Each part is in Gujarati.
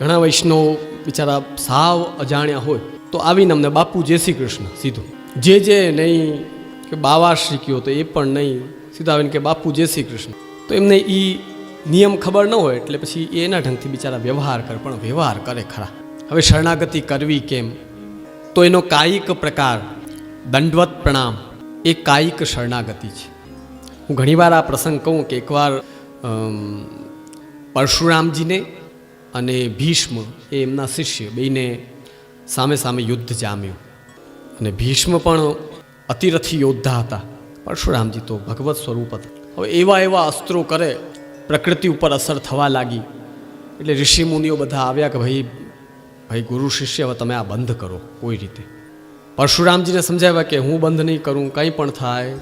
ઘણા વૈષ્ણવ બિચારા સાવ અજાણ્યા હોય, તો આવીને અમને બાપુ જય શ્રી કૃષ્ણ સીધું. જે જે નહીં કે બાવા શીખ્યો તો એ પણ નહીં, સીધા આવીને કે બાપુ જય શ્રી કૃષ્ણ. તો એમને એ નિયમ ખબર ન હોય એટલે પછી એના ઢંગથી બિચારા વ્યવહાર કરે, પણ વ્યવહાર કરે ખરા. હવે શરણાગતિ કરવી કેમ? તો એનો કાયિક પ્રકાર, દંડવત પ્રણામ, એ કાયિક શરણાગતિ છે. હું ઘણીવાર આ પ્રસંગ કહું કે એકવાર પરશુરામજીને અને ભીષ્મ એ એમના શિષ્ય બેયને સામે સામે યુદ્ધ જામ્યું. અને ભીષ્મ પણ અતિરથી યોદ્ધા હતા. પરશુરામજી તો ભગવત સ્વરૂપ હતા. હવે એવા એવા અસ્ત્રો કરે, પ્રકૃતિ ઉપર અસર થવા લાગી. એટલે ઋષિ મુનિઓ બધા આવ્યા કે ભાઈ ભાઈ ગુરુ શિષ્ય, હવે તમે આ બંધ કરો કોઈ રીતે. પરશુરામજીને સમજાવ્યા કે હું બંધ નહીં કરું, કંઈ પણ થાય.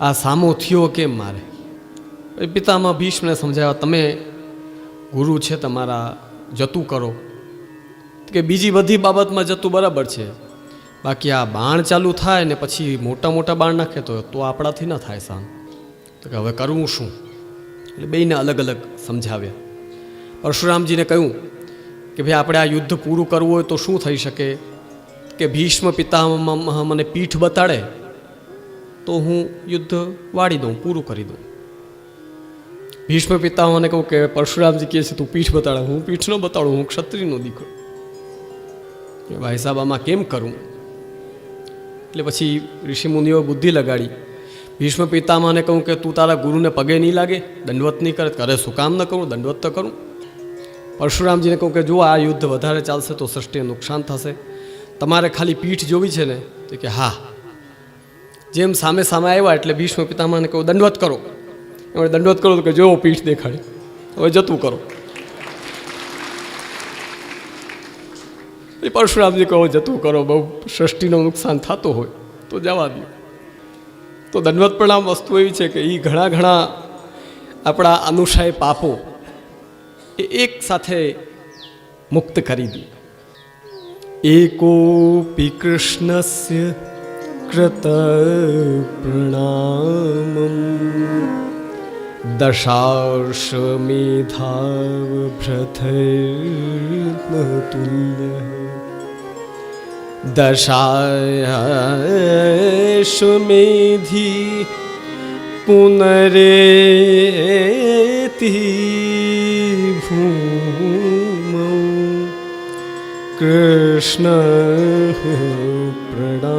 આ સામો થયો કેમ મારે? પિતામાં ભીષ્મને સમજાવ્યા, તમે ગુરુ છે તમારા, જતું કરો. કે બીજી બધી બાબતમાં જતું બરાબર છે. બાકી આ બાણ ચાલુ થાય ને પછી મોટા મોટા બાણ નાખે તો તો આપણાથી ન થાય સામ. તો કે હવે કરવું શું? એટલે બેયને અલગ અલગ સમજાવ્યા. પરશુરામજીને કહ્યું કે ભાઈ આપણે આ યુદ્ધ પૂરું કરવું હોય તો શું થઈ શકે? કે ભીષ્મ પિતામહ મને પીઠ બતાડે તો હું યુદ્ધ વાળી દઉં, પૂરું કરી દઉં. ભીષ્મ પિતાઓને કહું કે પરશુરામજી કહે છે, તું પીઠ બતાડે, હું પીઠ ન બતાડું, હું ક્ષત્રિયનો દીકરો. કે ભાઈ સાહેબ, આમાં કેમ કરું? એટલે પછી ઋષિમુનિઓ બુદ્ધિ લગાડી. ભીષ્મ પિતામાને કહું કે, તું તારા ગુરુને પગે નહીં લાગે, દંડવત નહીં કરે કરે શું કામ ન કરું, દંડવત તો કરું. પરશુરામજીને કહું કે, જો આ યુદ્ધ વધારે ચાલશે તો સૃષ્ટિને નુકસાન થશે. તમારે ખાલી પીઠ જોવી છે ને? તો કે, હા. જેમ સામે સામે આવ્યા એટલે ભીષ્મ પિતામાને કહું, દંડવત કરો. એમણે દંડવત કરો કે જોવો પીઠ દેખાડી. હવે જતું કરો. એ પરશુરામજી કહો જતું કરો, બહુ સૃષ્ટિનું નુકસાન થતું હોય, તો જવા દો તો દંડવત પ્રણામ વસ્તુ એવી છે કે એ ઘણા ઘણા આપણા અનુષાય પાપો એ એક સાથે મુક્ત કરી દે. એકોપી કૃષ્ણસ્ય કૃત પ્રણામમ दशामिधाव पृथैतुल्य दशमेधि पुनरेभूमौ कृष्णः प्रणामपुनर्भ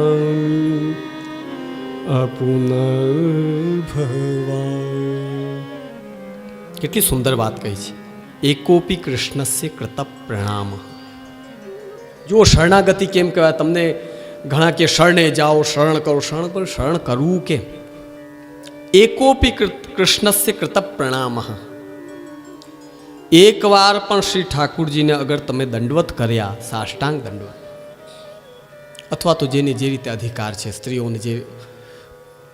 કેટલી સુંદર વાત કહી છે. એકોપી કૃષ્ણસ્ય કૃતપ પ્રણામ. જો શરણાગતિ કેમ કહેવાય? તમને ઘણા કે શરણે જાઓ, શરણ કરો શરણ કરો શરણ કરવું કેમ? એકોપી કૃષ્ણસ્ય કૃતપ પ્રણામ. એકવાર પણ શ્રી ઠાકુરજીને અગર તમે દંડવત કર્યા, સાષ્ટાંગ દંડવત, અથવા તો જેને જે રીતે અધિકાર છે, સ્ત્રીઓને જે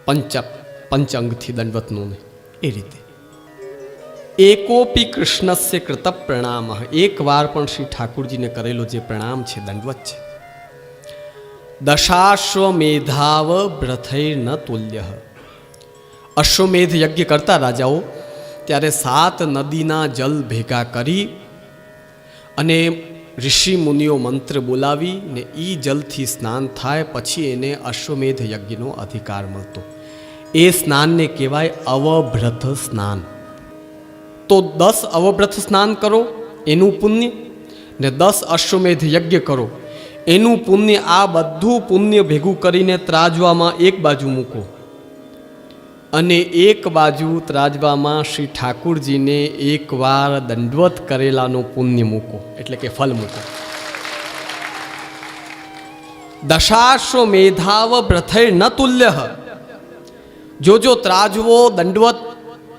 પંચ પંચ અંગથી દંડવતનું એ રીતે. એકોપી કૃષ્ણસ્ય કૃત પ્રણામ એકવાર પણ શ્રી ઠાકુરજીને કરેલો જે પ્રણામ છે દંડવત છે દશાશ્વમેધાવ બ્રથૈર ન તુલ્ય અશ્વમેધ યજ્ઞ કરતા રાજાઓ ત્યારે સાત નદીના જલ ભેગા કરી અને ઋષિ મુનિઓ મંત્ર બોલાવી ને એ જલથી સ્નાન થાય પછી એને અશ્વમેધ યજ્ઞનો અધિકાર મળતો એ સ્નાનને કહેવાય અવભ્રત સ્નાન તો દસ અવભ્રત સ્નાન કરો, એનું પુણ્ય, ને દસ અશ્વમેધ યજ્ઞ કરો. એનું પુણ્ય આ બધું પુણ્ય ભેગું કરીને ત્રાજવામાં એક બાજુ મૂકો. અને એક બાજુ ત્રાજવામાં શ્રી ઠાકુરજીને એકવાર દંડવત કરેલાનું પુણ્ય મૂકો, એટલે કે ફલ મૂકો. દશાશ્વ મેધાવ પ્રથૈર ન તુલ્ય. જો જો ત્રાજવો દંડવત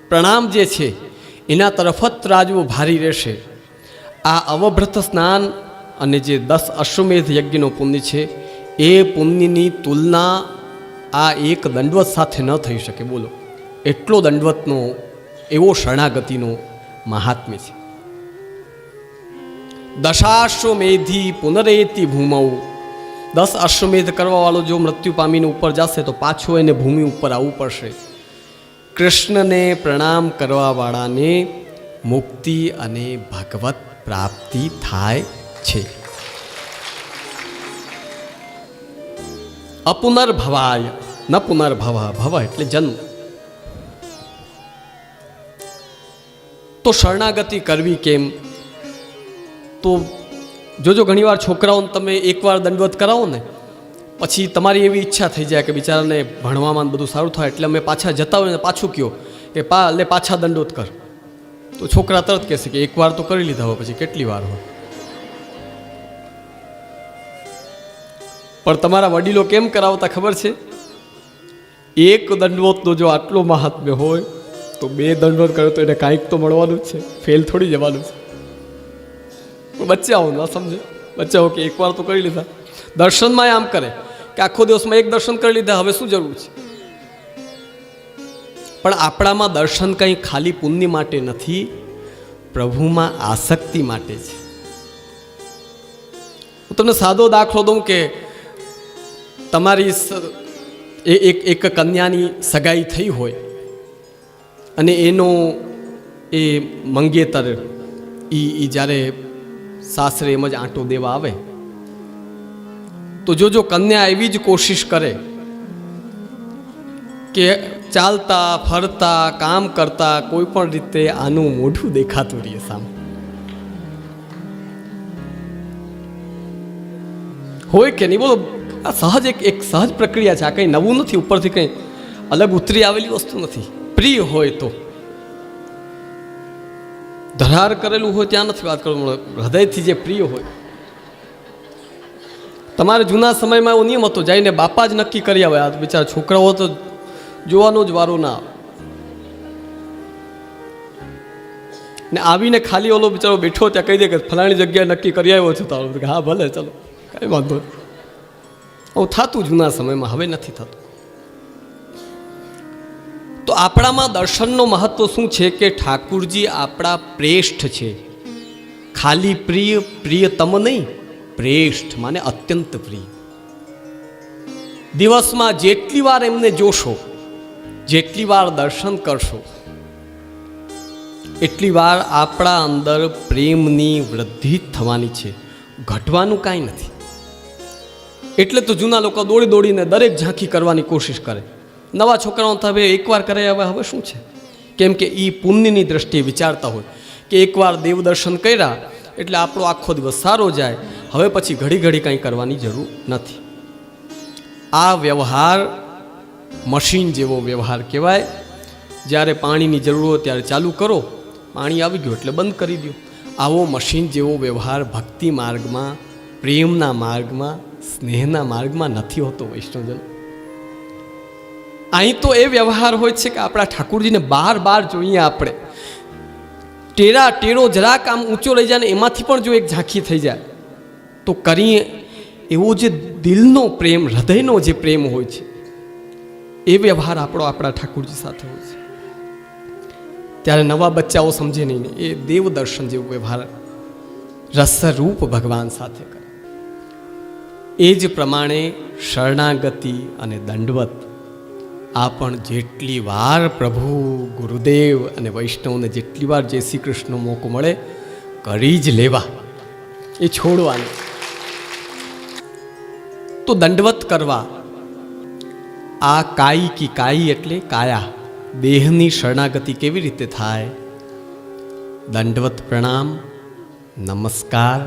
પ્રણામ જે છે એના તરફ જ ત્રાજવો ભારી રહેશે. આ અવભ્રત સ્નાન અને જે દસ અશ્વમેધ યજ્ઞનો પુણ્ય છે, એ પુણ્યની તુલના આ એક દંડવત સાથે ન થઈ શકે. બોલો, એટલો દંડવતનો, એવો શરણાગતિનો મહાત્મ્ય છે. દશાશ્વમેધી પુનરેતી ભૂમવ દસ અશ્વમેધ કરવાવાળો જો મૃત્યુ પામીને ઉપર જશે તો પાછો એને ભૂમિ ઉપર આવવું પડશે. કૃષ્ણને પ્રણામ કરવાવાળાને મુક્તિ અને ભગવત પ્રાપ્તિ થાય છે. અપુનર્ભવાય, ન પુનર્ભવ, ભવ એટલે જન્મ. તો શરણાગતિ કરવી કેમ? તો જોજો ઘણીવાર છોકરાઓને તમે એકવાર દંડવત કરાવો ને પછી તમારી એવી ઈચ્છા થઈ જાય કે બિચારાને ભણવામાં બધું સારું થાય એટલે અમે પાછા જતા હોય ને પાછું કયો કે પા, લે પાછા દંડોત કર. તો છોકરા તરત કહેશે કે એકવાર તો કરી લીધા હોય, પછી કેટલી વાર હોય. પણ તમારા વડીલો કેમ કરાવતા ખબર છે? એક દંડવતનો જો આટલો મહાત્મ્ય હોય, તો બે દંડવત કર્યો તો એને કાંઈક તો મળવાનું જ છે. ફેલ થોડી જવાનું છે. બચ્ચાઓ ન સમજે? બચ્ચાઓ કે એકવાર તો કરી લીધા. દર્શનમાં આમ કરે. કે આખો દિવસમાં એક દર્શન કરી લીધા, હવે શું જરૂર છે? પણ આપણામાં દર્શન કંઈ ખાલી પુણ્ય માટે નથી, પ્રભુમાં આસક્તિ માટે છે. હું તમને સાદો દાખલો દઉં કે તમારી એક એક કન્યાની સગાઈ થઈ હોય અને એનો એ મંગેતર એ જ્યારે સાસરે એમ જ આંટો દેવા આવે તો જો જો કન્યા એવી જ કોશિશ કરે કે ચાલતા, ફરતા, કામ કરતા કોઈ પણ રીતે આનું મોઢું દેખાતું રહીએ સામે. હોય કે નહીં? બોલો, આ સહજ એક એક સહજ પ્રક્રિયા છે. આ કંઈ નવું નથી, ઉપરથી કંઈ અલગ ઉતરી આવેલી વસ્તુ નથી. પ્રિય હોય તો. ધરાર કરેલું હોય ત્યાં નથી વાત કરવું હૃદયથી જે પ્રિય હોય તમારે જૂના સમયમાં એવો નિયમ હતો, જઈને બાપા જ નક્કી કરી આવે આ બિચારા છોકરાઓ તો જોવાનો જ વારો ના આવે. ને આવીને ખાલી ઓલો બિચારો બેઠો ત્યાં કહી દે કે ફલાણી જગ્યાએ નક્કી કરી આવ્યો છે તારો. હા, ભલે, ચલો. કાંઈ વાંધો આવું થતું જૂના સમયમાં, હવે નથી થતું. તો આપણામાં દર્શનનો મહત્વ શું છે કે ઠાકુરજી આપણા પ્રેષ્ઠ છે? ખાલી પ્રિય, પ્રિયતમ નહીં. પ્રેષ્ઠ માને અત્યંત પ્રિય. દિવસમાં જેટલી વાર એમને જોશો, જેટલી વાર દર્શન કરશો, એટલી વાર આપણા અંદર પ્રેમની વૃદ્ધિ થવાની છે. ઘટવાનું કાંઈ નથી. એટલે તો જૂના લોકો દોડી દોડીને દરેક ઝાંખી કરવાની કોશિશ કરે. નવા છોકરાઓ તો હવે એકવાર કરે, હવે હવે શું છે? કેમ કે એ પુણ્યની દ્રષ્ટિએ વિચારતા હોય કે એકવાર દેવદર્શન કર્યા એટલે આપણો આખો દિવસ સારો જાય. હવે પછી ઘડી ઘડી કંઈ કરવાની જરૂર નથી. આ વ્યવહાર મશીન જેવો વ્યવહાર કહેવાય. જ્યારે પાણીની જરૂર હોય ત્યારે ચાલુ કરો. પાણી આવી ગયું એટલે બંધ કરી દો. આવો મશીન જેવો વ્યવહાર ભક્તિ માર્ગમાં, પ્રેમના માર્ગમાં, સ્નેહના માર્ગમાં નથી હોતો વૈષ્ણવજન. અહીં તો એ વ્યવહાર હોય છે કે આપણા ઠાકુરજીને બાર બાર જોઈએ આપણે. ટેરા, ટેરો જરાક આમ ઊંચો રહી જાય ને એમાંથી પણ જો એક ઝાંખી થઈ જાય, તો કરીએ એવો જે દિલનો પ્રેમ, હૃદયનો જે પ્રેમ હોય છે, એ વ્યવહાર આપણો આપણા ઠાકુરજી સાથે હોય છે. ત્યારે નવા બચ્ચાઓ સમજે નહીં એ દેવ દર્શન જેવો વ્યવહાર રસરૂપ ભગવાન સાથે કરે. એ જ પ્રમાણે શરણાગતિ અને દંડવત આ પણ જેટલી વાર પ્રભુ, ગુરુદેવ અને વૈષ્ણવને જેટલી વાર જય શ્રી કૃષ્ણનો મોકો મળે, કરી જ લેવા. એ છોડવાનું. તો દંડવત કરવા. આ કાઈ કી કાઈ એટલે કાયા. દેહની શરણાગતિ કેવી રીતે થાય? દંડવત પ્રણામ, નમસ્કાર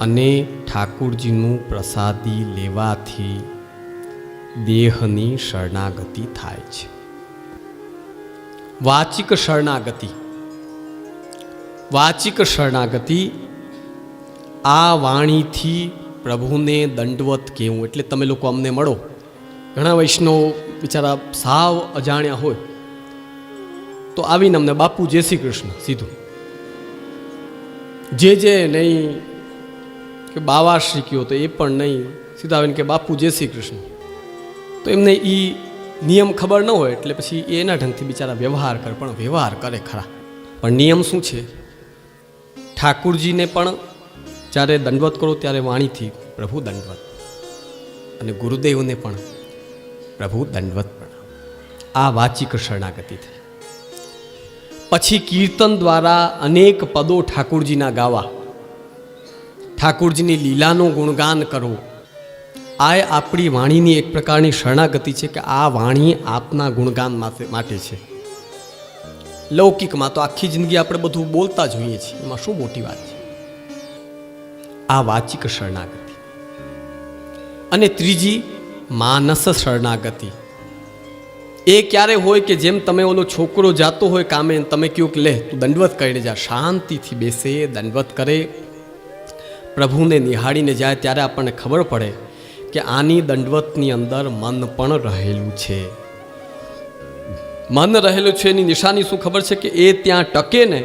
અને ઠાકુરજીનું પ્રસાદી લેવાથી. દેહની શરણાગતિ થાય છે. વાચિક શરણાગતિ. વાચિક શરણાગતિ આ વાણીથી પ્રભુને દંડવત કહેવું એટલે તમે લોકો અમને મળો. ઘણા વૈષ્ણવ બિચારા સાવ અજાણ્યા હોય. તો આવીને અમને બાપુ જય શ્રી કૃષ્ણ, સીધું. જે જે નહીં, કે બાવા શીખ્યો તો એ પણ નહીં. સીધા આવીને કે બાપુ જય શ્રી કૃષ્ણ. તો એમને એ નિયમ ખબર ન હોય એટલે પછી એના ઢંગથી બિચારા વ્યવહાર કરે, પણ વ્યવહાર કરે ખરા. પણ નિયમ શું છે? ઠાકુરજીને પણ જ્યારે દંડવત કરો ત્યારે વાણીથી પ્રભુ દંડવત. અને ગુરુદેવને પણ પ્રભુ દંડવત પણ. આ વાચિક શરણાગતિ થઈ. પછી કીર્તન દ્વારા અનેક પદો ઠાકુરજીના ગાવા. ઠાકુરજીની લીલાનું ગુણગાન કરવું આ આપણી વાણીની એક પ્રકારની શરણાગતિ છે કે આ વાણી આપના ગુણગાન માટે છે. લૌકિકમાં તો આખી જિંદગી આપણે બધું બોલતા જ હોઈએ છીએ. એમાં શું મોટી વાત છે? આ વાચિક શરણાગતિ. અને ત્રીજી માનસ શરણાગતિ. એ ક્યારે હોય કે જેમ તમે ઓલો છોકરો જાતો હોય કામે તમે કહ્યું કે, લે, તું દંડવત કરીને જા. શાંતિથી બેસે, દંડવત કરે. પ્રભુને નિહાળીને જાય ત્યારે આપણને ખબર પડે કે આની દંડવતની અંદર મન પણ રહેલું છે. મન રહેલું છે એની નિશાની શું ખબર છે કે એ ત્યાં ટકે ને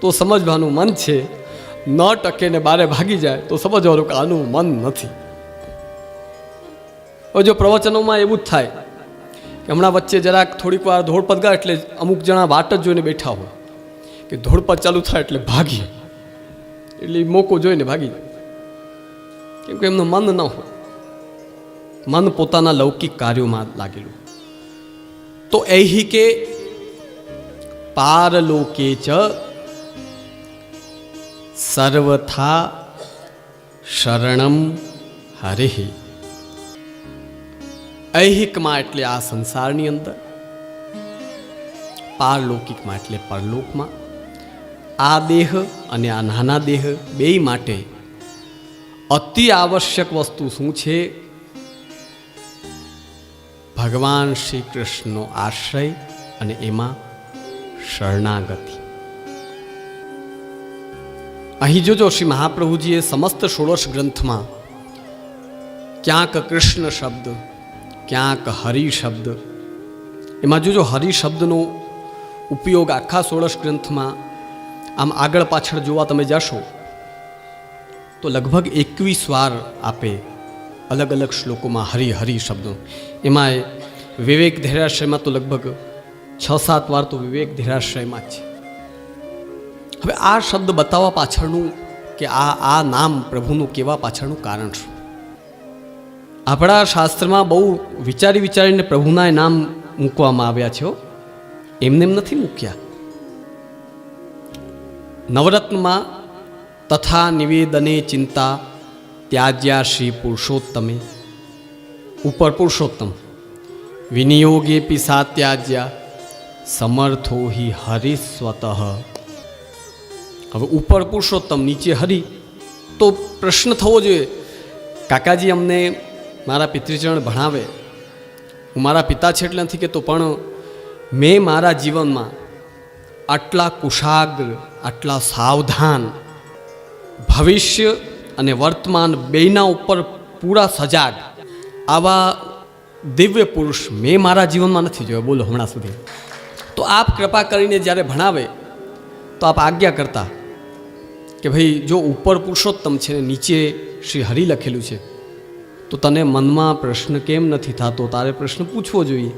તો સમજવાનું મન છે. ન ટકે ને બારે ભાગી જાય તો સમજવાનું કે આનું મન નથી. જો પ્રવચનોમાં એવું જ થાય કે હમણાં વચ્ચે જરાક થોડીક વાર ધોળપદ ગયા એટલે અમુક જણા વાટ જ જોઈને બેઠા હોય. કે ધોળપદ ચાલુ થાય એટલે ભાગીએ. એટલે મોકો જોઈને ભાગી જાય. કેમ કે એમનું મન ન હોય. મન પોતાના લૌકિક કાર્યોમાં લાગેલું. તો એહી કે પારલોકે ચ સર્વથા શરણમ હરે ઐહિકમાં એટલે આ સંસારની અંદર, પારલૌકિકમાં એટલે પરલોકમાં, આ દેહ અને આ નાના દેહ બેય માટે અતિ આવશ્યક વસ્તુ શું છે? ભગવાન શ્રી કૃષ્ણનો આશ્રય અને એમાં શરણાગતિ. અહીં જોજો શ્રી મહાપ્રભુજીએ સમસ્ત ષોડશ ગ્રંથમાં ક્યાંક કૃષ્ણ શબ્દ, ક્યાંક હરિ શબ્દ, એમાં જોજો હરિ શબ્દનો ઉપયોગ આખા ષોડશ ગ્રંથમાં આમ આગળ પાછળ જોવા તમે જશો, તો લગભગ એકવીસ વાર આપે અલગ અલગ શ્લોકોમાં હરિ હરિ શબ્દો. એમાં વિવેક ધૈર્યાશ્રયમાં તો લગભગ છ સાત વાર તો વિવેક ધૈર્યાશ્રયમાં જ છે. હવે આ શબ્દ બતાવવા પાછળનું કે આ આ નામ પ્રભુનું કહેવા પાછળનું કારણ શું? આપણા શાસ્ત્રમાં બહુ વિચારી વિચારીને પ્રભુના નામ મૂકવામાં આવ્યા છે એમને એમ નથી મૂક્યા. નવરત્નમાં તથા નિવેદને ચિંતા ત્યાજ્યા શ્રી પુરુષોત્તમે. ઉપર પુરુષોત્તમ. વિનિયોગે સાત્યાજ્યા ત્યાજ્યા સમર્થો હિ હરિસ્વતઃ હવે ઉપર પુરુષોત્તમ નીચે હરિ તો પ્રશ્ન થવો જોઈએ કાકાજી અમને મારા પિતૃચરણ ભણાવે હું મારા પિતા છે એટલે નથી કહેતો પણ મેં મારા જીવનમાં આટલા કુશાગ્ર, આટલા સાવધાન, ભવિષ્ય અને વર્તમાન બેયના ઉપર પૂરા સજાગ આવા દિવ્ય પુરુષ મેં મારા જીવનમાં નથી જોયો? બોલો હમણાં સુધી. તો આપ કૃપા કરીને જ્યારે ભણાવે, તો આપ આજ્ઞા કરતા કે ભાઈ જો ઉપર પુરુષોત્તમ છે ને નીચે શ્રી હરિ લખેલું છે, તો તને મનમાં પ્રશ્ન કેમ નથી થતો? તારે પ્રશ્ન પૂછવો જોઈએ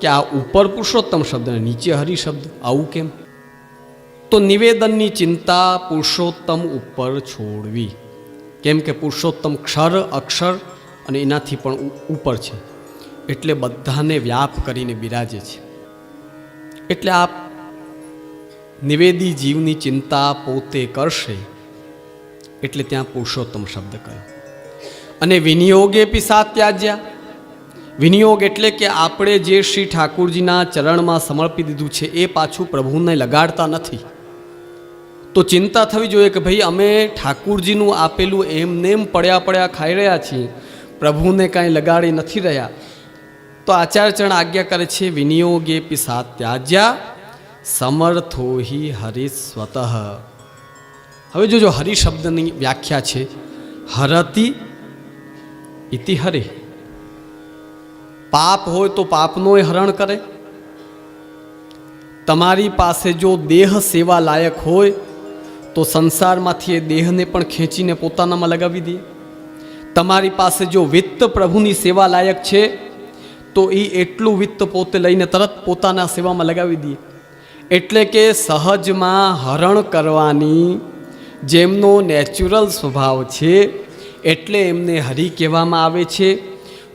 કે આ ઉપર પુરુષોત્તમ શબ્દ અને નીચે હરિ શબ્દ આવું કેમ? તો નિવેદનની ચિંતા પુરુષોત્તમ ઉપર છોડવી. કેમ કે પુરુષોત્તમ ક્ષર અક્ષર અને એનાથી પણ ઉપર છે. એટલે બધાને વ્યાપ કરીને બિરાજે છે. એટલે આપ નિવેદી જીવની ચિંતા પોતે કરશે, એટલે ત્યાં પુરુષોત્તમ શબ્દ કહ્યો. અને વિનિયોગે પી સાત્યાજ્યા વિનિયોગ એટલે કે આપણે જે શ્રી ઠાકુરજીના ચરણમાં સમર્પી દીધું છે, એ પાછું પ્રભુને લગાડતા નથી. તો ચિંતા થવી જોઈએ કે ભાઈ, અમે ઠાકુરજીનું આપેલું એમનેમ પડ્યા પડ્યા ખાઈ રહ્યા છીએ. પ્રભુને કાંઈ લગાડી નથી રહ્યા. તો આચાર્યચરણ આજ્ઞા કરે છે, વિનિયોગે પિસા ત્યાજ્યા, સમર્થો હિ સ્વતઃ. હવે જોજો, હરિ શબ્દની વ્યાખ્યા છે, હરતી ઇતિ હરે. પાપ હોય તો પાપનોય હરણ કરે. તમારી પાસે જો દેહ સેવા લાયક હોય, તો સંસારમાંથી એ દેહને પણ ખેંચીને પોતાનામાં લગાવી દે. તમારી પાસે જો વિત્ત પ્રભુની સેવા લાયક છે, તો એ એટલું વિત્ત પોતે લઈને તરત પોતાના સેવામાં લગાવી દે. એટલે કે સહજમાં હરણ કરવાની જેમનો નેચરલ સ્વભાવ છે, એટલે એમને હરિ કહેવામાં આવે છે,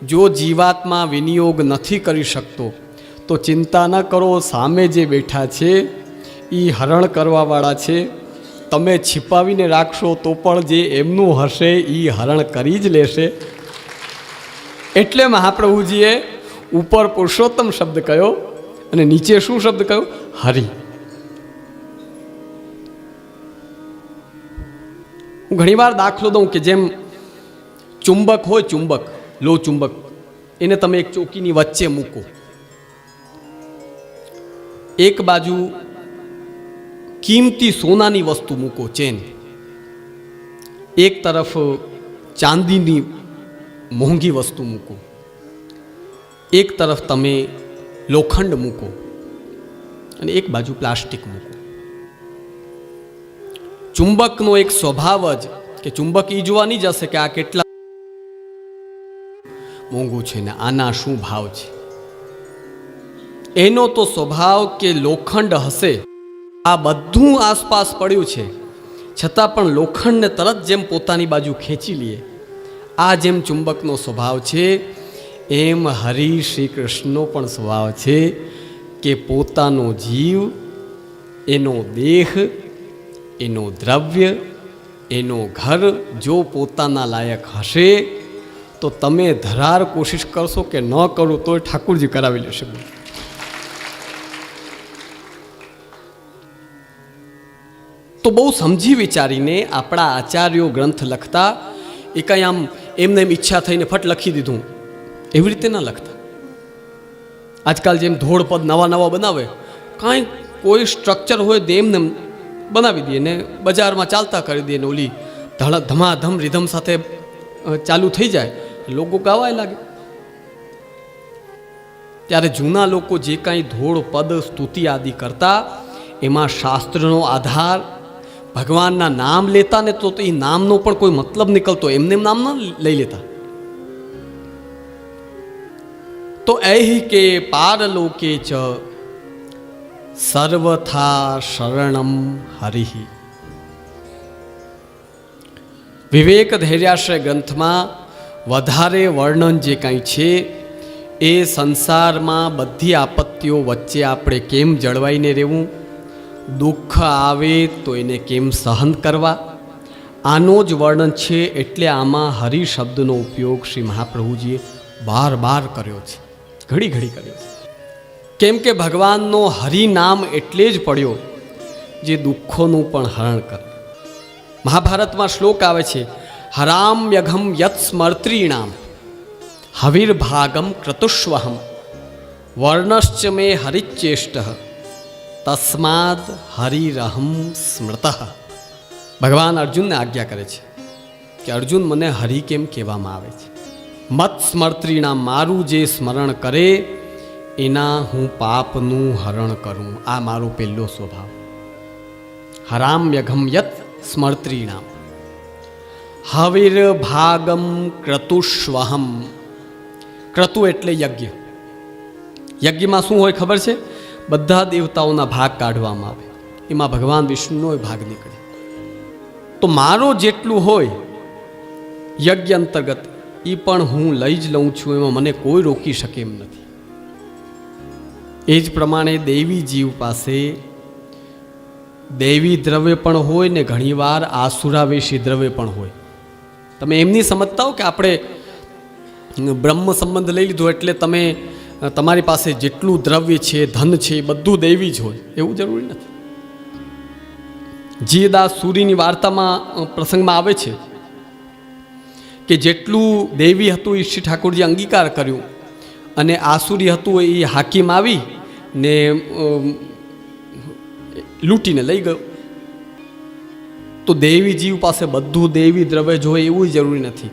જો જીવાતમાં વિનિયોગ નથી કરી શકતો, તો ચિંતા ન કરો, સામે જે બેઠા છે એ હરણ કરવાવાળા છે. તમે છિપાવીને રાખશો તો પણ જે એમનું હશે એ હરણ કરી જ લેશે. એટલે મહાપ્રભુજીએ ઉપર પુરુષોત્તમ શબ્દ કયો અને નીચે શું શબ્દ કયો? હરિ. હું ઘણીવાર દાખલો દઉં કે જેમ ચુંબક હોય ચુંબક, લો ચુંબક, એને તમે એક ચોકીની વચ્ચે મૂકો. એક બાજુ કિંમતી સોનાની વસ્તુ મૂકો ચેન. એક તરફ ચાંદીની મોંઘી વસ્તુ મૂકો. એક તરફ તમે લોખંડ મૂકો અને એક બાજુ પ્લાસ્ટિક મૂકો. ચુંબકનો એક સ્વભાવ જ કે ચુંબક એ જોવા નહીં જશે કે આ કેટલા મોંઘું છે ને આના શું ભાવ છે? એનો તો સ્વભાવ કે લોખંડ હશે આ બધું આસપાસ પડ્યું છે. છતાં પણ લોખંડને તરત જેમ પોતાની બાજુ ખેંચી લઈએ આ જેમ ચુંબકનો સ્વભાવ છે, એમ હરિ શ્રી કૃષ્ણનો પણ સ્વભાવ છે કે પોતાનો જીવ, એનો દેહ, એનો દ્રવ્ય, એનો ઘર જો પોતાના લાયક હશે, તો તમે ધરાર કોશિશ કરશો કે ન કરો તોય ઠાકુરજી કરાવી લેશે. તો બહુ સમજી વિચારીને આપણા આચાર્યો ગ્રંથ લખતા, એ કંઈ આમ એમને એમ ઈચ્છા થઈને ફટ લખી દીધું. એવી રીતે ન લખતા. આજકાલ જેમ ધોળ પદ નવા નવા બનાવે, કાંઈ કોઈ સ્ટ્રક્ચર હોય તો એમને એમ બનાવી દઈએ ને બજારમાં ચાલતા કરી દઈએ ને ઓલી ધડા ધમાધમ રિધમ સાથે ચાલુ થઈ જાય. લોકો ગાવાય લાગે. ત્યારે જૂના લોકો જે કાંઈ ધોળ પદ સ્તુતિ આદિ કરતા, એમાં શાસ્ત્રનો આધાર ભગવાનના નામ લેતા ને તો એ નામનો પણ કોઈ મતલબ નીકળતો, એમને એમ નામ ન લઈ લેતા. તો એહી કે પારલોકે ચ સર્વથા શરણમ હરિહી વિવેક ધૈર્યાશ્રય ગ્રંથમાં વધારે વર્ણન જે કાંઈ છે, એ સંસારમાં બધી આપત્તિઓ વચ્ચે આપણે કેમ જળવાઈને રહેવું? દુઃખ આવે તો એને કેમ સહન કરવા? આનો જ વર્ણન છે એટલે આમાં હરિ શબ્દનો ઉપયોગ શ્રી મહાપ્રભુજીએ બાર બાર કર્યો છે. ઘડી ઘડી કર્યો છે. કેમ કે ભગવાનનો હરિ નામ એટલે જ પડ્યો જે દુઃખોનું પણ હરણ કરે. મહાભારતમાં શ્લોક આવે છે હરામ્યઘમ યત સ્મર્ત્રીણામ, હવિર્ભાગમ ક્રતુષ્વહમ, વર્ણશ્ચ મે હરિચેષ્ટ તસ્માદ હરિરહમ સ્મૃત. ભગવાન અર્જુનને આજ્ઞા કરે છે કે અર્જુન મને હરિ કેમ કહેવામાં આવે છે? મત સ્મર્ત્રીના મારું જે સ્મરણ કરે, એના હું પાપનું હરણ કરું. આ મારો પહેલો સ્વભાવ. હરામ્યઘમ યત સ્મર્ત્રીણામ હવિર ભાગમ ક્રતુષ્વહમ. ક્રતુ એટલે યજ્ઞ. યજ્ઞમાં શું હોય ખબર છે? બધા દેવતાઓના ભાગ કાઢવામાં આવે. એમાં ભગવાન વિષ્ણુનો ભાગ નીકળે. તો મારો જેટલું હોય, યજ્ઞ અંતર્ગત એ પણ હું લઈ જ લઉં છું, એમાં મને કોઈ રોકી શકે એમ નથી. એ જ પ્રમાણે દેવી જીવ પાસે, દૈવી દ્રવ્ય પણ હોય ને ઘણીવાર આસુરાવેશી દ્રવ્ય પણ હોય. તમે એમની સમજતા હો કે આપણે બ્રહ્મ સંબંધ લઈ લીધો એટલે તમે તમારી પાસે જેટલું દ્રવ્ય છે, ધન છે, એ બધું દૈવી જ હોય. એવું જરૂરી નથી. જીદાસ સૂરીની વાર્તામાં પ્રસંગમાં આવે છે કે જેટલું દેવી હતું એ શ્રી ઠાકોરજી અંગીકાર કર્યું. અને આસુરી હતું, એ હાકીમ આવી ને લૂંટીને લઈ ગયો. તો દેવી જીવ પાસે બધું દેવી દ્રવ્ય જોઈએ એવું જરૂરી નથી.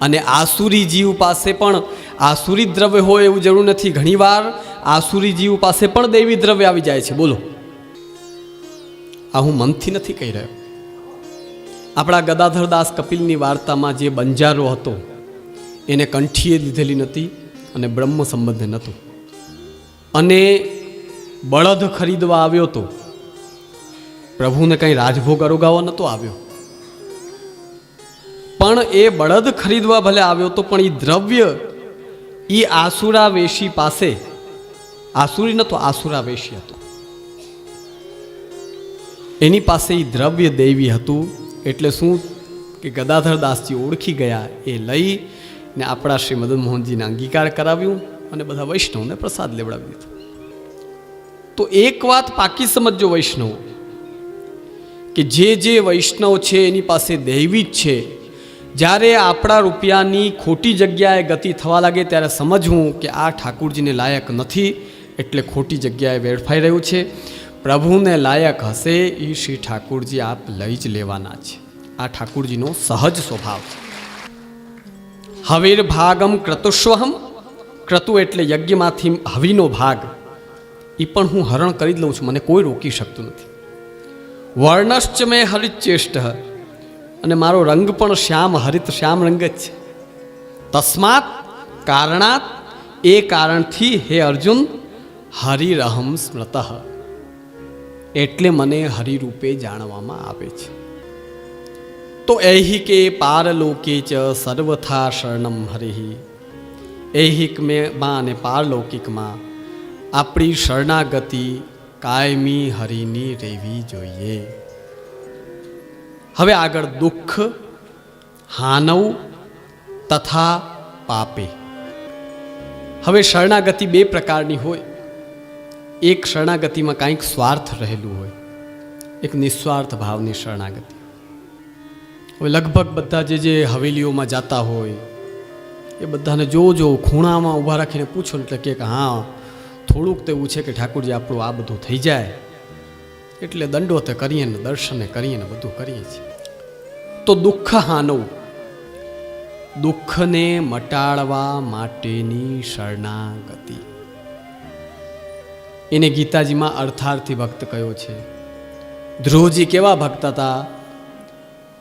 અને આસુરી જીવ પાસે પણ આસુરી દ્રવ્ય હોય એવું જરૂર નથી. ઘણીવાર આસુરી જીવ પાસે પણ દૈવી દ્રવ્ય આવી જાય છે. બોલો. આ હું મનથી નથી કહી રહ્યો. આપણા ગદાધરદાસ કપિલની વાર્તામાં જે બંજારો હતો, એને કંઠીએ લીધેલી નથી અને બ્રહ્મ સંબંધ નહોતું. અને બળદ ખરીદવા આવ્યો હતો પ્રભુને કંઈ રાજભોગ અરોગાવો નહોતો આવ્યો. પણ એ બળદ ખરીદવા ભલે આવ્યો તો પણ એ દ્રવ્ય એ આસુરાવેશી પાસે, આસુરી નતો આસુરાવેશી હતો. એની પાસે એ દ્રવ્ય દૈવી હતું, એટલે શું કે ગદાધર દાસજી ઓળખી ગયા, એ લઈ ને આપણા શ્રી મદન મોહનજીને અંગીકાર કરાવ્યું અને બધા વૈષ્ણવને પ્રસાદ લેવડાવી દીધો તો એક વાત પાકી સમજજો વૈષ્ણવ, કે જે જે વૈષ્ણવ છે એની પાસે દૈવી જ છે જ્યારે આપણા રૂપિયાની ખોટી જગ્યાએ ગતિ થવા લાગે ત્યારે સમજવું કે આ ઠાકુરજીને લાયક નથી, એટલે ખોટી જગ્યાએ વેડફાઈ રહ્યું છે. પ્રભુને લાયક હશે એ શ્રી ઠાકુરજી આપ લઈ જ લેવાના છે. આ ઠાકુરજીનો સહજ સ્વભાવ છે. હવીર ભાગમ ક્રતુષ્વહમ, ક્રતુ એટલે યજ્ઞમાંથી હવીનો ભાગ. એ પણ હું હરણ કરી જ લઉં છું, મને કોઈ રોકી શકતું નથી. વર્ણશ્ચ મેં હરિચેષ્ટ અને મારો રંગ પણ શ્યામ, હરિત શ્યામ રંગ જ છે. તસ્માત કારણાત એ કારણથી હે અર્જુન, હરિરહમ સ્મૃત. એટલે મને હરિરૂપે જાણવામાં આવે છે. તો ઐહિકે પારલોકે ચ સર્વથા શરણમ હરિ. ઐહિકમાં અને પારલૌકિકમાં આપણી શરણાગતિ કાયમી હરિની રહેવી જોઈએ. હવે આગળ દુઃખ, હાનવ તથા પાપે. હવે શરણાગતિ બે પ્રકારની હોય. એક શરણાગતિમાં કાંઈક સ્વાર્થ રહેલું હોય. એક નિસ્વાર્થ ભાવની શરણાગતિ. હવે લગભગ બધા જે જે હવેલીઓમાં જાતા હોય, એ બધાને જો જો ખૂણામાં ઊભા રાખીને પૂછો એટલે કે હા, થોડુંક તો એવું છે કે ઠાકુરજી આપણું આ બધું થઈ જાય. એટલે દંડો તો કરીએ ને દર્શને કરીએ ને બધું કરીએ છીએ. તો દુઃખ હાનવું. દુઃખને મટાડવા માટેની શરણાગતિ. એને ગીતાજીમાં અર્થાર્થી ભક્ત કયો છે. ધ્રુવજી કેવા ભક્ત હતા?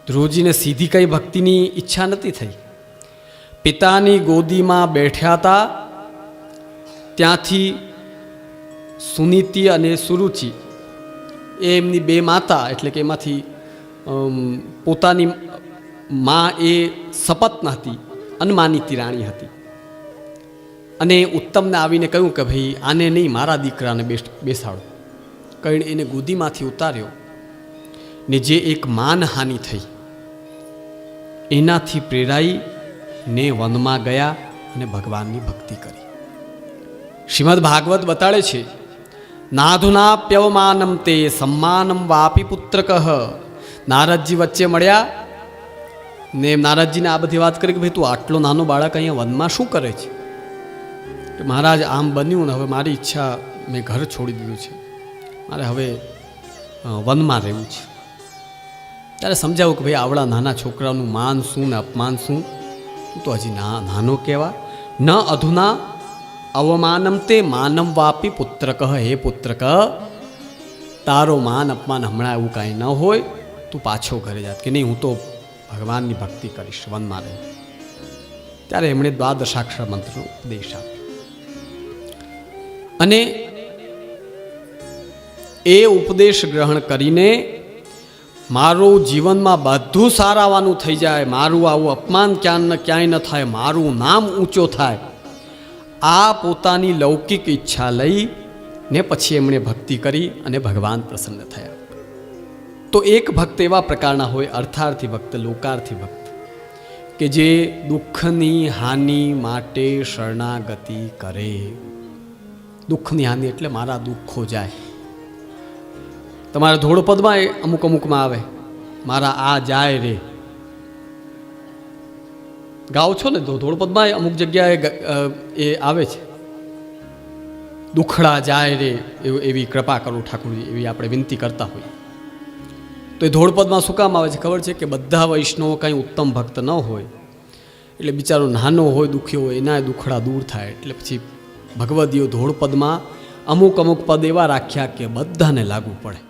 ધ્રુવજીને સીધી કઈ ભક્તિની ઈચ્છા નથી થઈ. પિતાની ગોદીમાં બેઠ્યા હતા. ત્યાંથી સુનીતિ અને સુરુચિ, એ એમની બે માતા, એટલે કે એમાંથી પોતાની મા એ સપત્ન હતી અનમાની રાણી હતી. અને ઉત્તમને આવીને કહ્યું કે ભાઈ, આને નહીં, મારા દીકરાને બેસ, બેસાડો. કહીને એને ગોદીમાંથી ઉતાર્યો ને જે એક માનહાનિ થઈ, એનાથી પ્રેરાઈ ને વનમાં ગયા અને ભગવાનની ભક્તિ કરી. શ્રીમદ ભાગવત બતાડે છે, નાધુના પ્યવમાનમ તે સમ્માનમ વાપી પુત્રક નારદજી વચ્ચે મળ્યા ને નારદજીને આ બધી વાત કરી કે ભાઈ તું આટલો નાનો બાળક અહીંયા વનમાં શું કરે છે? કે મહારાજ, આમ બન્યું ને હવે મારી ઈચ્છા મેં ઘર છોડી દીધું છે. મારે હવે વનમાં રહેવું છે. ત્યારે સમજાવું કે ભાઈ આવડા નાના છોકરાનું માન શું ને અપમાન શું? તું તો હજી ના, નાનો કહેવા. ન અધુના અવમાનમ તે માનમ વાપી પુત્રક, હે પુત્ર કહ તારો માન અપમાન હમણાં એવું કાંઈ ન હોય. તું પાછો ઘરે જાત કે નહીં, હું તો ભગવાનની ભક્તિ કરીશ, વનમાં રહી. ત્યારે એમણે દ્વાદશાક્ષર મંત્રનો ઉપદેશ આપ્યો. અને એ ઉપદેશ ગ્રહણ કરીને મારું જીવનમાં બધું સારાવાનું થઈ જાય, મારું આવું અપમાન ક્યાં ન ક્યાંય ન થાય, મારું નામ ઊંચો થાય, આ પોતાની લૌકિક ઈચ્છા લઈ ને પછી એમણે ભક્તિ કરી અને ભગવાન પ્રસન્ન થયા. તો એક ભક્ત એવા પ્રકારના હોય, અર્થાર્થી ભક્ત, લોકાર્થી ભક્ત, કે જે દુઃખની હાનિ માટે શરણાગતિ કરે. દુઃખની હાનિ એટલે મારા દુઃખો જાય. તમારા ધોળપદમાં એ અમુક અમુકમાં આવે. મારા આ જાય રે. ગાઓ છો ને તો ધોળપદમાં અમુક જગ્યાએ એ આવે છે. દુખડા જાય રે એવું કૃપા કરો ઠાકોરજી, એવી આપણે વિનંતી કરતા હોઈએ. તો એ ધોળપદમાં શું કામ આવે છે? ખબર છે કે બધા વૈષ્ણવો કાંઈ ઉત્તમ ભક્ત ન હોય. એટલે બિચારો નાનો હોય દુખ્યો હોય, એના દુખડા દૂર થાય. એટલે પછી ભગવદીઓ ધોળપદમાં અમુક અમુક પદ એવા રાખ્યા કે બધાને લાગુ પડે.